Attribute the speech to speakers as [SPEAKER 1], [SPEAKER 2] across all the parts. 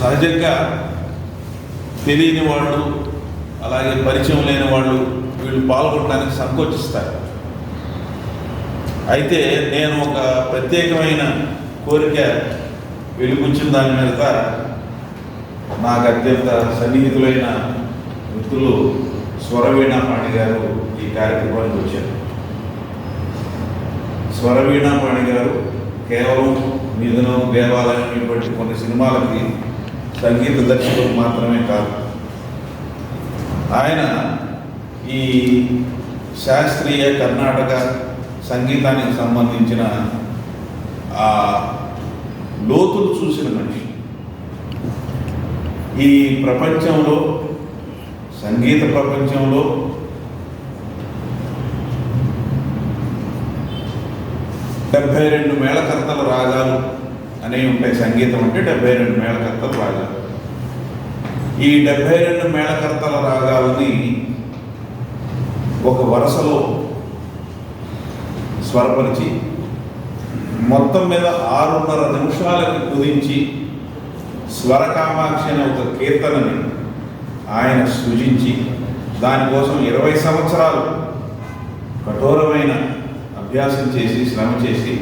[SPEAKER 1] సహజంగా తెలియని వాళ్ళు అలాగే పరిచయం లేని వాళ్ళు వీళ్ళు పాల్గొనడానికి సంకోచిస్తారు. అయితే నేను ఒక ప్రత్యేకమైన కోరిక వెలుగుచ్చిన దాని మీద నాకు అత్యంత సన్నిహితులైన మిత్రులు స్వరవీణాపాణి గారు ఈ కార్యక్రమానికి వచ్చారు. స్వరవీణాపాణి గారు కేవలం మిథునం దేవాలయం ఇటువంటి కొన్ని సినిమాలకి సంగీత దర్శకుడు మాత్రమే కాదు. ఆయన ఈ శాస్త్రీయ కర్ణాటక సంగీతానికి సంబంధించిన ఆ లోతులు చూసిన మనిషి. ఈ ప్రపంచంలో సంగీత ప్రపంచంలో డెబ్బై రెండు మేళకర్తల రాగాలు అనేవి ఉంటాయి సంగీతం అంటే డెబ్బై రెండు మేళకర్తల రాగాలు. ఈ డెబ్బై రెండు మేళకర్తల రాగాలని ఒక వరుసలో స్వరపరిచి మొత్తం మీద ఆరున్నర నిమిషాలకి కుదించి స్వరకామాక్షి అనే ఒక కీర్తనని ఆయన సృజించి దానికోసం ఇరవై సంవత్సరాలు కఠోరమైన అభ్యాసం చేసి శ్రమ చేసి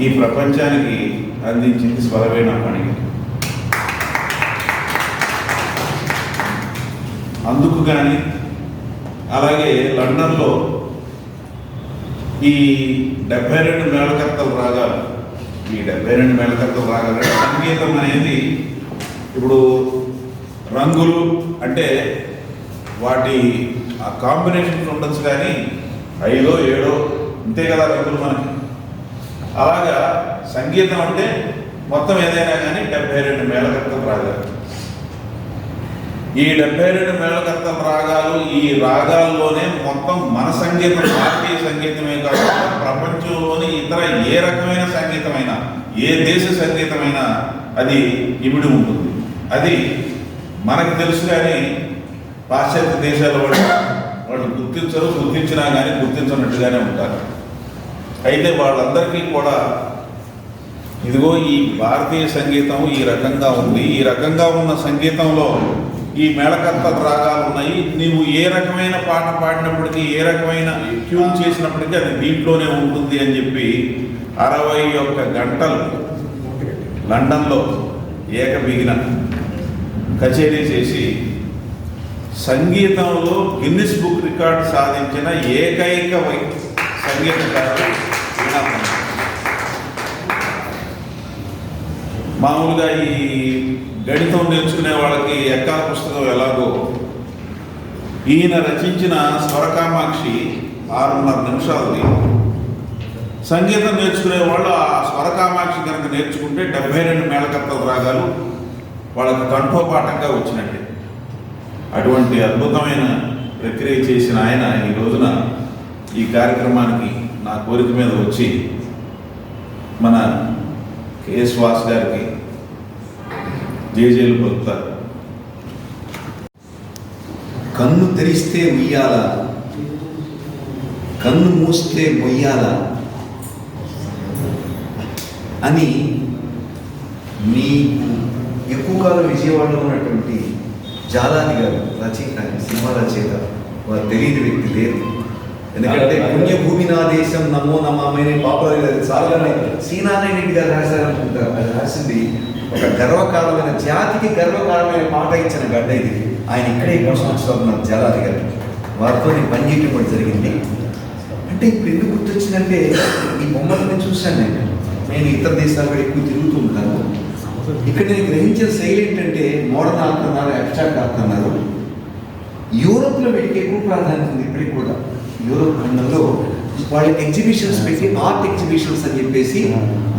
[SPEAKER 1] ఈ ప్రపంచానికి అందించింది స్వరవేణ పని. అందుకు కానీ అలాగే లండన్లో ఈ డెబ్బై రెండు మేళకర్తలు రాగాలు ఈ డెబ్బై రెండు మేళకర్తలు రాగాలు సంగీతం అనేది ఇప్పుడు రంగులు అంటే వాటి ఆ కాంబినేషన్స్ ఉండొచ్చు కానీ ఐదో ఏడో అంతే కదా రంగులు మనకి. అలాగా సంగీతం అంటే మొత్తం ఏదైనా కానీ డెబ్బై రెండు మేళకర్తలు రాగాలు. ఈ డెబ్బై రెండు మేళకర్తల రాగాలు ఈ రాగాల్లోనే మొత్తం మన సంగీతం భారతీయ సంగీతమే కాకుండా ప్రపంచంలోని ఇతర ఏ రకమైన సంగీతమైనా ఏ దేశ సంగీతమైనా అది ఇమిడి ఉంటుంది. అది మనకు తెలుసు కానీ పాశ్చాత్య దేశాల వాళ్ళు వాళ్ళు గుర్తించరు గుర్తించినా కానీ గుర్తించినట్టుగానే ఉంటారు. అయితే వాళ్ళందరికీ కూడా ఇదిగో ఈ భారతీయ సంగీతం ఈ రకంగా ఉంది. ఈ రకంగా ఉన్న సంగీతంలో ఈ మేళకర్త రాగాలు ఉన్నాయి. నీవు ఏ రకమైన పాట పాడినప్పటికీ ఏ రకమైన ట్యూన్ చేసినప్పటికీ అది దీంట్లోనే ఉంటుంది అని చెప్పి అరవై ఒక్క గంటలు లండన్లో ఏక బిగిన కచేరీ చేసి సంగీతంలో గిన్నిస్ బుక్ రికార్డు సాధించిన ఏకైక వై సంగీతకారుడు మామూలుగా ఈ గణితం నేర్చుకునే వాళ్ళకి ఎక్కాల పుస్తకం ఎలాగో? ఈయన రచించిన స్వరకామాక్షి ఆరున్నర నిమిషాలది. సంగీతం నేర్చుకునే వాళ్ళు ఆ స్వరకామాక్షి కనుక నేర్చుకుంటే డెబ్బై రెండు మేళకర్తల రాగాలు వాళ్ళకి కంఠోపాఠంగా వచ్చినట్టే. అటువంటి అద్భుతమైన ప్రక్రియ చేసిన ఆయన ఈ రోజున ఈ కార్యక్రమానికి నా కోరిక మీద వచ్చి మన కేఎస్ వాస్ గారికి జేజేలు పలుకుతారు
[SPEAKER 2] కన్ను తెరిస్తే ఉయ్యాల కన్ను మూస్తే మొయ్యాల? అని మీ ఎక్కువ కాలం విజయవాడలో ఉన్నటువంటి జాలాది గారు రచయిత సినిమా రచయిత వారు తెలియని వ్యక్తి లేరు ఎందుకంటే పుణ్యభూమి నా దేశం నమో నమామని పాపులర్ చాలా సీనారాయణ రెడ్డి గారు రాశారనుకుంటారు. అది రాసింది ఒక గర్వకారమైన జాతికి గర్వకారమైన పాట ఇచ్చిన గడ్డ ఇది. ఆయన ఇక్కడే కూర్చొని జలాది గారు. వారితో నేను పనిచేయటం కూడా జరిగింది. అంటే ఇప్పుడు ఎందుకు గుర్తొచ్చిందంటే ఈ బొమ్మలను చూశాను నేను. నేను ఇతర దేశాలు కూడా ఎక్కువ తిరుగుతూ ఉంటాను. ఇక్కడ నేను గ్రహించిన శైలి ఏంటంటే మోడర్న్ ఆర్ట్ అన్నారు అబ్స్ట్రాక్ట్ ఆర్ట్ అన్నారు. యూరోప్లో వీటికి ఎక్కువ ప్రాధాన్యత ఉంది ఇప్పటికి కూడా. యూరోప్ ఖండంలో వాళ్ళ ఎగ్జిబిషన్స్ పెట్టి ఆర్ట్ ఎగ్జిబిషన్స్ అని చెప్పేసి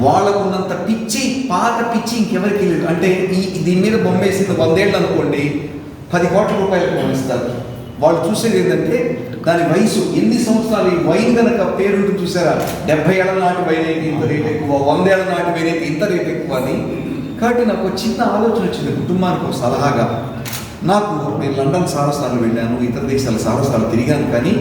[SPEAKER 2] వాళ్ళకు ఉన్నంత పిచ్చి పాత పిచ్చి ఇంకెవరికి లేదు. అంటే ఈ దీని మీద బొమ్మ వేసింది వందేళ్ళు అనుకోండి పది కోట్ల రూపాయలకు పంపిస్తారు. వాళ్ళు చూసేది ఏంటంటే దాని వయసు ఎన్ని సంవత్సరాలు ఈ వైన్ కనుక పేరుంటుంది చూసారా? డెబ్బై ఏళ్ళ నాటి వైన్ అయితే ఇంత రేట్ ఎక్కువ వందేళ్ళ నాటి వైన్ అయితే ఇంత రేట్ ఎక్కువ అని. కాబట్టి నాకు చిన్న ఆలోచన వచ్చింది కుటుంబానికి ఒక సలహాగా. నాకు నేను లండన్ చాలాసార్లు వెళ్ళాను ఇతర దేశాలు చాలాసార్లు తిరిగాను కానీ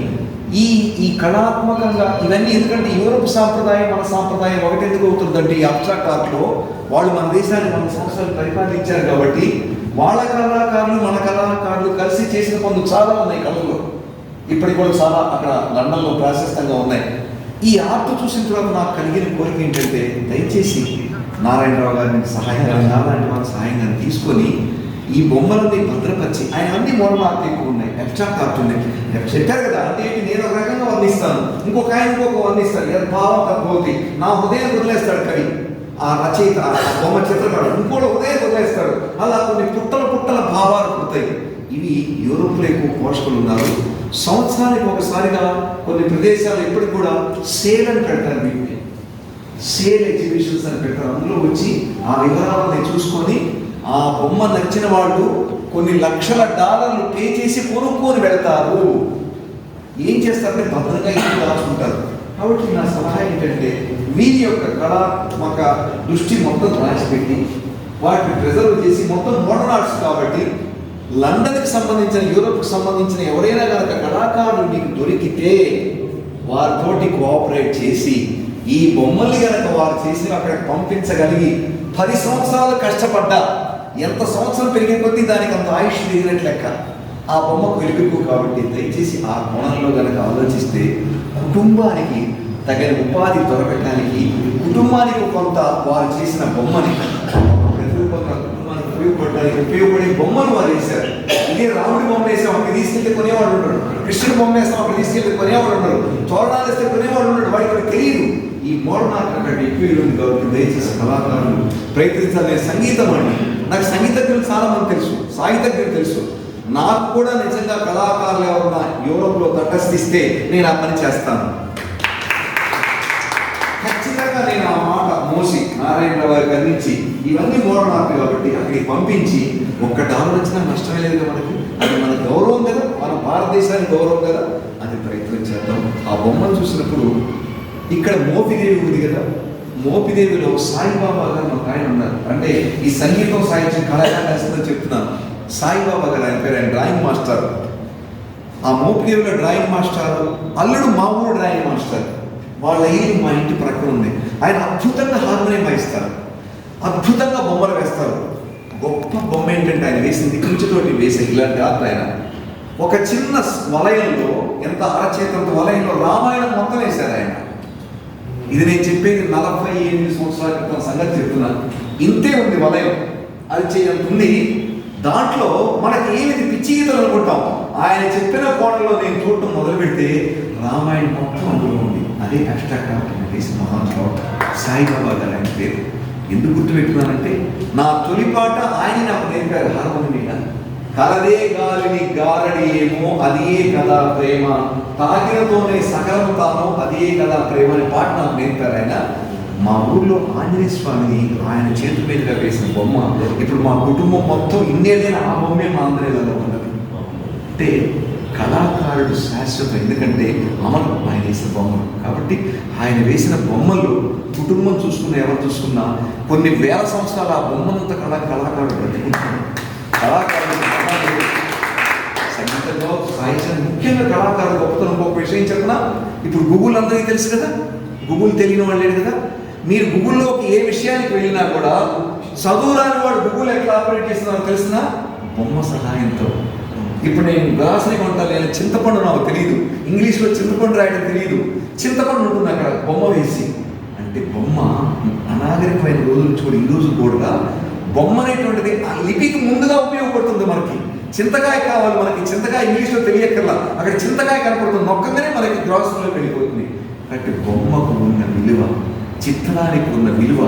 [SPEAKER 2] ఈ ఈ కళాత్మకంగా ఇవన్నీ ఎందుకంటే యూరోప్ సాంప్రదాయం మన సాంప్రదాయం ఒకటి ఎందుకు అవుతుందంటే ఈ అబ్స్ట్రాక్ట్ ఆర్ట్లో వాళ్ళు మన దేశాన్ని మన సంవత్సరాలు పరిపాలించారు కాబట్టి వాళ్ళ కళాకారులు మన కళాకారులు కలిసి చేసిన పనులు చాలా ఉన్నాయి కళలు ఇప్పటికి కూడా చాలా అక్కడ లండన్లో ప్రాశస్తంగా ఉన్నాయి. ఈ ఆర్ట్ చూసిన తర్వాత నాకు కలిగిన కోరిక ఏంటంటే దయచేసి నారాయణరావు గారిని సహాయంగా నాలాంటి వాళ్ళ సహాయంగా తీసుకొని ఈ బొమ్మలని భద్రపరిచి ఆయన అన్ని మోడల్ ఎక్కువ ఉన్నాయి. అబ్స్ట్రాక్ట్ ఆర్ట్ ఉన్నాయి చెప్పారు కదా అంటే నేను ఒక రకంగా వర్ణిస్తాను. ఇంకొక ఆయన ఇంకొక వర్ణిస్తాను ఇది భావం తక్కువది నా హృదయం వదిలేస్తాడు కవి. ఆ రచయిత ఆ బొమ్మ చిత్రకారుడు. ఇంకోటి హృదయం వదిలేస్తాడు. అలా కొన్ని పుట్టల పుట్టల భావాలు పుడతాయి. ఇవి యూరోప్లో ఎక్కువ పోషకులు ఉన్నారు. సంవత్సరానికి ఒకసారిగా కొన్ని ప్రదేశాలు ఎప్పటికి కూడా సేల్ అని పెడతారు వీటిని. సేల్ ఎగ్జిబిషన్స్ అని పెడతారు. అందులో వచ్చి ఆ వివరాలని చూసుకొని ఆ బొమ్మ నచ్చిన వాళ్ళు కొన్ని లక్షల డాలర్లు పే చేసి కొనుక్కొని వెళతారు. ఏం చేస్తారంటే భద్రంగా ఇంట్లో దాచుకుంటారు కాబట్టి నా సలహా ఏంటంటే వీరి యొక్క కళాత్మక దృష్టి మొత్తం రాసిపెట్టి వాటిని ప్రిజర్వ్ చేసి మొత్తం మోడర్న్ ఆర్ట్స్ కాబట్టి లండన్కి సంబంధించిన యూరోప్కి సంబంధించిన ఎవరైనా కనుక కళాకారులు మీకు దొరికితే వారితోటి కోఆపరేట్ చేసి ఈ బొమ్మల్ని కనుక వారు చేసి అక్కడ పంపించగలిగి పది సంవత్సరాలు కష్టపడ్డా ఎంత సంవత్సరం పెరిగే కొద్దీ దానికి అంత ఆయుష్ పెరిగినట్లు లెక్క. ఆ బొమ్మకు వెలుగు కాబట్టి దయచేసి ఆ కోణంలో కనుక ఆలోచిస్తే కుటుంబానికి తగిన ఉపాధి దొరకటానికి కుటుంబానికి కొంత వారు చేసిన బొమ్మని ప్రతిరూపంగా కుటుంబానికి ఉపయోగపడడానికి ఉపయోగపడే బొమ్మను వారు వేశారు. ఇదే రాముడి బొమ్మ వేసాం అక్కడ తీసుకెళ్తే కొనేవాడు ఉండడు. కృష్ణుడి బొమ్మ వేస్తాం అక్కడ తీసుకెళ్తే కొనేవాడు ఉండడు. తోరణాలు వేస్తే కొనేవాడు ఉండడు వాడికి అక్కడ తెలియదు. ఈ మోడర్న్ అక్కడ ఎక్కువ ఉంది కాబట్టి దయచేసి కళాకారులు ప్రయత్నించాలనే సంగీతం అండి. నాకు సంగీతజ్ఞులు చాలా మంది తెలుసు సాహిత్యజ్ఞులు తెలుసు. నాకు కూడా నిజంగా కళాకారులు ఎవరన్నా యూరోప్లో తటస్థిస్తే నేను ఆ పని చేస్తాను. ఖచ్చితంగా నేను ఆ మాట మోసి నారాయణరావు వారికి అందించి ఇవన్నీ మోడర్న్ కాబట్టి అక్కడికి పంపించి ఒక్క డాలర్ వచ్చినా నష్టమే లేదు మనకి. అది మన గౌరవం కదా మన భారతదేశానికి గౌరవం కదా. అది ప్రయత్నం చేద్దాం. ఆ బొమ్మను చూసినప్పుడు ఇక్కడ మోపిదేవి ఉంది కదా మోపిదేవిలో సాయిబాబా గారు ఒక ఆయన ఉన్నారు. అంటే ఈ సంగీతం సాహిత్యం కళాకారులు చెప్తున్నాను. సాయిబాబా గారు ఆయన పేరు ఆయన డ్రాయింగ్ మాస్టర్. ఆ మోపిదేవిలో డ్రాయింగ్ మాస్టర్ అల్లుడు మా ఊరు డ్రాయింగ్ మాస్టర్. వాళ్ళ ఇల్లు మా ఇంటి ప్రక్కన ఉంది. ఆయన అద్భుతంగా హార్మోనియం వాయిస్తారు అద్భుతంగా బొమ్మలు వేస్తారు. గొప్ప బొమ్మ ఏంటంటే ఆయన వేసింది కుంచుతోటి వేసే ఇలాంటి ఆత్మ ఆయన. ఒక చిన్న వలయంలో ఎంత అరచేతంత వలయంలో రామాయణం మొత్తం వేశారు ఆయన. ఇది నేను చెప్పేది నలభై ఎనిమిది సంవత్సరాల క్రితం సంగతి చెప్తున్నాను. ఇంతే ఉంది వలయం. అది చేయంత ఉంది. దాంట్లో మనకి ఏమిది పిచ్చి గీతలు అనుకుంటాం. ఆయన చెప్పిన కోణంలో నేను చూడటం మొదలు పెడితే రామాయణ మొత్తం అందులో ఉంది. అదే అష్టాక్రాంతి వేసిన సాయిబాబా గారు ఆయన పేరు. ఎందుకు గుర్తుపెట్టుకున్నానంటే నా తొలిపాట ఆయన నాకు నేర్పారు హార్మోనియం కలదే గాలిని గారడి ఏమో అదే కదా ప్రేమ. తాగినతోనే సకలం తాను అదే కదా ప్రేమ అని పాట నాకు నేర్పారు ఆయన. మా ఊర్లో ఆంజనేయ స్వామిని ఆయన చేతి మీదుగా వేసిన బొమ్మ ఇప్పుడు మా కుటుంబం మొత్తం ఇన్నేళ్ళైనా ఆ బొమ్మే మా ఆంధ్రేయులలో ఉన్నది. అంటే కళాకారుడు శాశ్వతం ఎందుకంటే అమలు ఆయన వేసిన బొమ్మలు కాబట్టి ఆయన వేసిన బొమ్మలు కుటుంబం చూసుకున్న ఎవరు చూసుకున్నా కొన్ని వేల సంవత్సరాలు ఆ బొమ్మనంత కళా కళాకారుడు బ్రతికుంటాడు. కళాకారుడు సంగీతంలో సాహిత్యం గొప్పతనం గొప్ప విషయం చెప్పిన ఇప్పుడు గూగుల్ అందరికీ తెలుసు కదా. గూగుల్ తెలియని వాళ్ళు లేడు కదా. మీరు గూగుల్లోకి ఏ విషయానికి వెళ్ళినా కూడా చదువురాని వాడు గూగుల్ ఎట్లా ఆపరేట్ చేస్తున్నారో తెలిసిన? బొమ్మ సహాయంతో. ఇప్పుడు నేను గ్లాసుని కొంటాను నేను చింతపండు నాకు తెలియదు ఇంగ్లీష్లో చింతపండు రాయడం తెలియదు చింతపండు ఉంటుంది అక్కడ బొమ్మ వేసి. అంటే బొమ్మ అనాగరికమైన రోజుల నుంచి కూడా ఈ రోజు కూడా బొమ్మ అనేటువంటిది ఆ లిపికి ముందుగా ఉపయోగపడుతుంది మనకి. చింతకాయ కావాలి మనకి చింతకాయ ఇంగ్లీష్లో తెలియక్కర్లా. అక్కడ చింతకాయ కనపడుతుంది. నొక్కగానే మనకి గ్రాసులోకి వెళ్ళిపోతుంది. కాబట్టి బొమ్మకు ఉన్న విలువ చిత్రానికి ఉన్న విలువ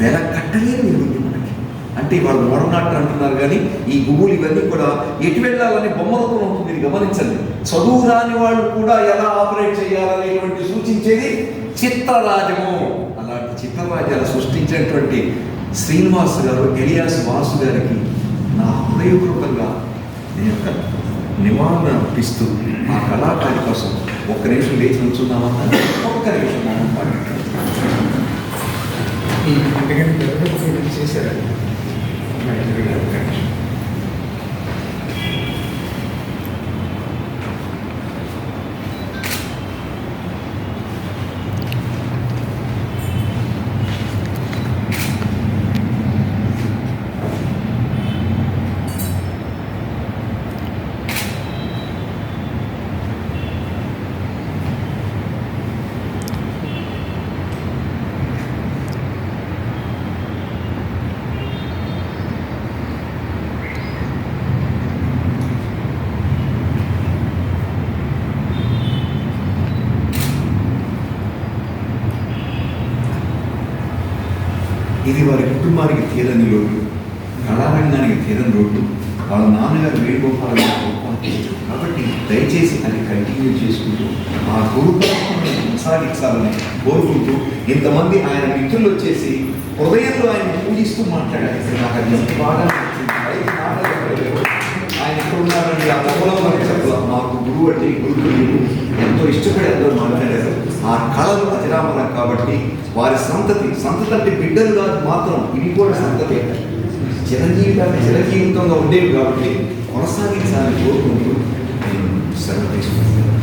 [SPEAKER 2] వెల కట్టలేని విలువ ఉంది మనకి. అంటే వాళ్ళు మోడర్నాట్ అంటున్నారు కానీ ఈ గుగులు ఇవన్నీ కూడా ఎటు వెళ్ళాలని బొమ్మలతో ఉంటుంది ఇది గమనించండి. చదువు రాని వాళ్ళు కూడా ఎలా ఆపరేట్ చేయాలనేటువంటి సూచించేది చిత్రరాజము. అలాంటి చిత్రరాజ్యాలు సృష్టించేటువంటి శ్రీనివాస్ గారు ఎలియాస్ వాసు గారికి నా హృదయపూర్వకంగా నేను యొక్క నివారణ అర్పిస్తూ ఆ కళాకారి కోసం ఒక్క నిమిషం లేచి ఉంచున్నామా ఒక్క నిమిషం మౌనం
[SPEAKER 3] డెవలప్ చేశారు.
[SPEAKER 2] ఇది వారి కుటుంబానికి తీరని లోటు కళారంగానికి తీరని లోటు వాళ్ళ నాన్నగారు వేణుగోపాల్ కాబట్టి దయచేసి అది కంటిన్యూ చేసుకుంటూ ఆ గురుపరంపరను కొనసాగించాలని కోరుకుంటూ ఇంతమంది ఆయన మిత్రులు వచ్చేసి హృదయంలో ఆయన పూజిస్తూ మాట్లాడారు నాకు అది ఎంత బాగా ఆయన ఎక్కడ ఉన్నారండి? ఆ పొగలో మనకి చెప్పలేదు మాకు గురువు అంటే గురువులు ఎంతో ఇష్టపడి అందరూ మాట్లాడారు. కళలు అజరామరం కాబట్టి వారి సంతతి సంతతి అంటే బిడ్డలు కాదు మాత్రం ఇవి కూడా సంతతి. చిరంజీవితాన్ని జనజీవితంగా ఉండేవి కాబట్టి కొనసాగించాలని కోరుకుంటూ నేను సెలవు తీసుకుంటున్నాను.